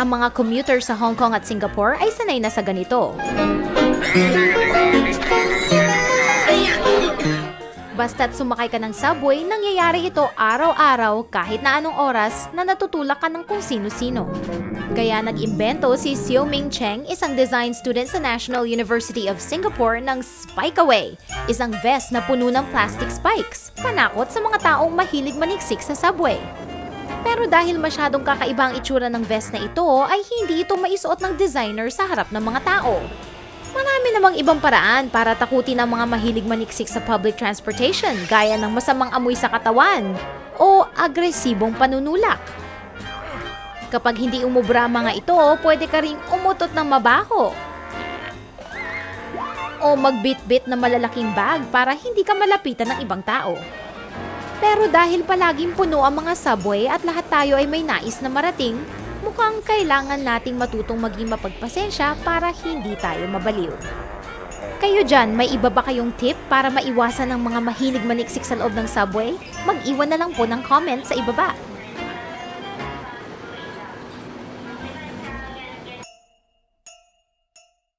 Ang mga commuter sa Hong Kong at Singapore ay sanay na sa ganito. Basta't sumakay ka ng subway, nangyayari ito araw-araw kahit na anong oras na natutulak ka ng kung sino-sino. Kaya nag-imbento si Xiao Ming Cheng, isang design student sa National University of Singapore ng Spike Away, isang vest na puno ng plastic spikes, panakot sa mga taong mahilig maniksik sa subway. Pero dahil masyadong kakaiba ang itsura ng vest na ito, ay hindi ito maisuot ng designer sa harap ng mga tao. Marami namang ibang paraan para takutin ang mga mahilig maniksik sa public transportation gaya ng masamang amoy sa katawan o agresibong panunulak. Kapag hindi umubra ang mga ito, pwede ka ring umutot ng mabaho o magbit-bit na malalaking bag para hindi ka malapitan ng ibang tao. Pero dahil palaging puno ang mga subway at lahat tayo ay may nais na marating, mukhang kailangan nating matutong maging mapagpasensya para hindi tayo mabaliw. Kayo dyan, may iba ba kayong tip para maiwasan ng mga mahilig maniksik sa loob ng subway? Mag-iwan na lang po ng comment sa ibaba.